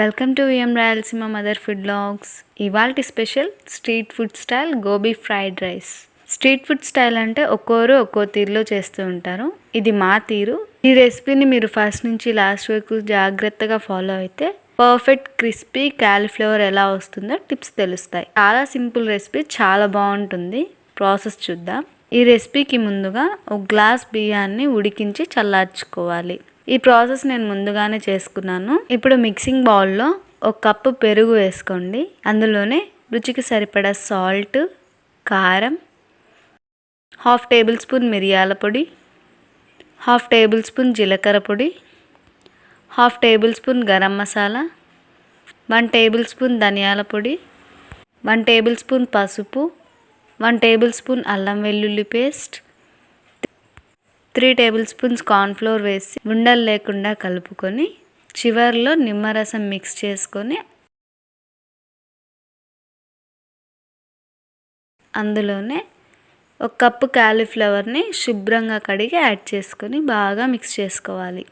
Welcome to VM Rayalaseema mother food blogs. ఇవాల్టి special street food style gobi fried rice. Street food style అంటే ఒక్కోరు ఒక్కో తీరులో చేస్తూ ఉంటారు. ఇది మా తీరు. ఈ రెసిపీని మీరు ఫస్ట్ నుంచి లాస్ట్ వరకు జాగ్రత్తగా ఫాలో అయితే పర్ఫెక్ట్ క్రిస్పీ క్యాలీఫ్లవర్ ఎలా వస్తుందో టిప్స్ తెలుస్తాయి. చాలా సింపుల్ రెసిపీ చాలా బాగుంటుంది. ప్రాసెస్ చూద్దాం. ఈ రెసిపీకి ముందుగా ఒక గ్లాస్ బియ్యాన్ని ఉడికించి చల్లార్చుకోవాలి. ఈ ప్రాసెస్ నేను ముందుగానే చేసుకున్నాను. ఇప్పుడు మిక్సింగ్ బౌల్లో ఒక కప్పు పెరుగు వేసుకోండి. అందులోనే రుచికి సరిపడా సాల్ట్ కారం హాఫ్ టేబుల్ స్పూన్ మిరియాల పొడి హాఫ్ టేబుల్ స్పూన్ జీలకర్ర పొడి half tablespoon garam masala one tablespoon ధనియాల పొడి వన్ టేబుల్ స్పూన్ పసుపు వన్ టేబుల్ స్పూన్ అల్లం వెల్లుల్లి paste three tablespoons cornflour వేసి ఉండలు లేకుండా కలుపుకొని చివర్లో నిమ్మరసం మిక్స్ చేసుకొని అందులోనే ఒక కప్పు క్యాలీఫ్లవర్ని శుభ్రంగా కడిగి యాడ్ చేసుకొని బాగా మిక్స్ చేసుకోవాలి.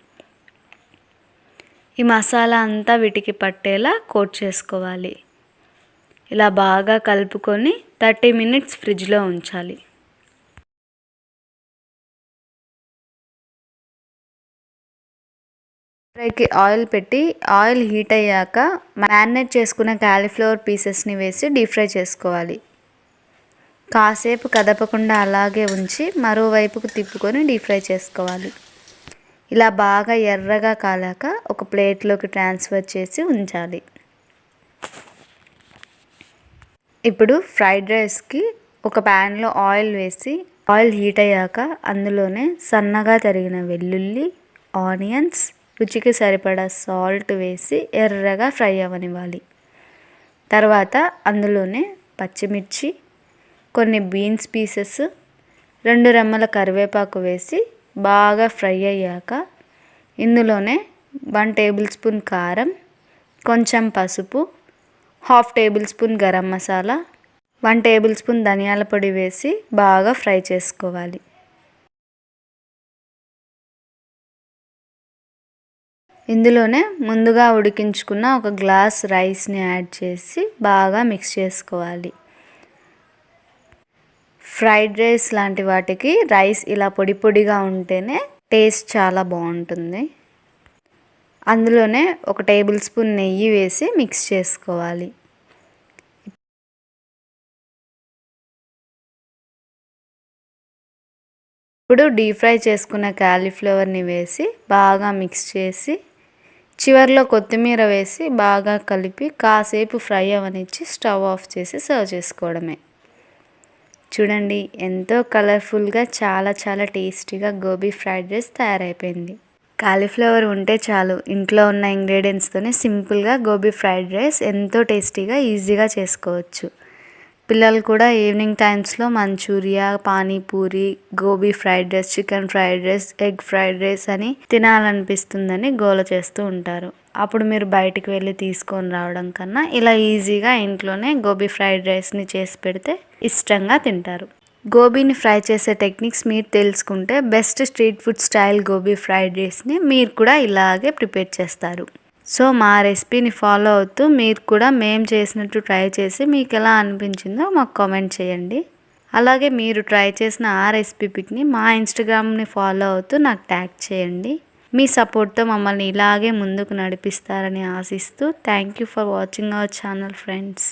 ఈ మసాలా అంతా వీటికి పట్టేలా కోట్ చేసుకోవాలి. ఇలా బాగా కలుపుకొని థర్టీ మినిట్స్ ఫ్రిడ్జ్లో ఉంచాలి. ఫ్రైకి ఆయిల్ పెట్టి ఆయిల్ హీట్ అయ్యాక మ్యారినేట్ చేసుకున్న క్యాలీఫ్లవర్ పీసెస్ని వేసి డీప్ ఫ్రై చేసుకోవాలి. కాసేపు కదపకుండా అలాగే ఉంచి మరోవైపుకు తిప్పుకొని డీప్ ఫ్రై చేసుకోవాలి. ఇలా బాగా ఎర్రగా కాలాక ఒక ప్లేట్లోకి ట్రాన్స్ఫర్ చేసి ఉంచాలి. ఇప్పుడు ఫ్రైడ్ రైస్కి ఒక ప్యాన్లో ఆయిల్ వేసి ఆయిల్ హీట్ అయ్యాక అందులోనే సన్నగా తరిగిన వెల్లుల్లి ఆనియన్స్ రుచికి సరిపడా సాల్ట్ వేసి ఎర్రగా ఫ్రై అవ్వనివ్వాలి తర్వాత అందులోనే పచ్చిమిర్చి కొన్ని బీన్స్ పీసెస్ రెండు రెమ్మల కరివేపాకు వేసి బాగా ఫ్రై అయ్యాక ఇందులోనే వన్ టేబుల్ స్పూన్ కారం కొంచెం పసుపు half tablespoon garam masala one tablespoon ధనియాల పొడి వేసి బాగా ఫ్రై చేసుకోవాలి. ఇందులోనే ముందుగా ఉడికించుకున్న ఒక గ్లాస్ రైస్ని యాడ్ చేసి బాగా మిక్స్ చేసుకోవాలి. ఫ్రైడ్ రైస్ లాంటి వాటికి రైస్ ఇలా పొడి పొడిగా ఉంటేనే టేస్ట్ చాలా బాగుంటుంది. అందులోనే ఒక టేబుల్ స్పూన్ నెయ్యి వేసి మిక్స్ చేసుకోవాలి. ఇప్పుడు డీప్ ఫ్రై చేసుకున్న క్యాలీఫ్లవర్ని వేసి బాగా మిక్స్ చేసి చివరిలో కొత్తిమీర వేసి బాగా కలిపి కాసేపు ఫ్రై అవనిచ్చి స్టవ్ ఆఫ్ చేసి సర్వ్ చేసుకోవడమే. చూడండి ఎంతో కలర్ఫుల్గా చాలా చాలా టేస్టీగా గోబీ ఫ్రైడ్ రైస్ తయారైపోయింది. కాలీఫ్లవర్ ఉంటే చాలు ఇంట్లో ఉన్న ఇంగ్రీడియంట్స్తోనే సింపుల్గా గోబీ ఫ్రైడ్ రైస్ ఎంతో టేస్టీగా ఈజీగా చేసుకోవచ్చు. పిల్లలు కూడా ఈవినింగ్ టైమ్స్లో manchuria pani puri gobi fried rice chicken fried rice egg fried rice అని తినాలనిపిస్తుందని గోల చేస్తూ ఉంటారు. అప్పుడు మీరు బయటికి వెళ్ళి తీసుకొని రావడం కన్నా ఇలా ఈజీగా ఇంట్లోనే గోబీ ఫ్రైడ్ రైస్ని చేసి పెడితే ఇష్టంగా తింటారు. గోబీని ఫ్రై చేసే టెక్నిక్స్ మీరు తెలుసుకుంటే best street food style gobi fried రైస్ని మీరు కూడా ఇలాగే ప్రిపేర్ చేస్తారు. సో మా రెసిపీని ఫాలో అవుతూ మీరు కూడా మేము చేసినట్టు ట్రై చేసి మీకు ఎలా అనిపించిందో మాకు కామెంట్ చేయండి. అలాగే మీరు ట్రై చేసిన ఆ రెసిపీ పిక్ని మా ఇన్స్టాగ్రామ్ని ఫాలో అవుతూ నాకు ట్యాగ్ చేయండి. మీ సపోర్ట్తో మమ్మల్ని ఇలాగే ముందుకు నడిపిస్తారని ఆశిస్తూ thank you for watching our channel friends.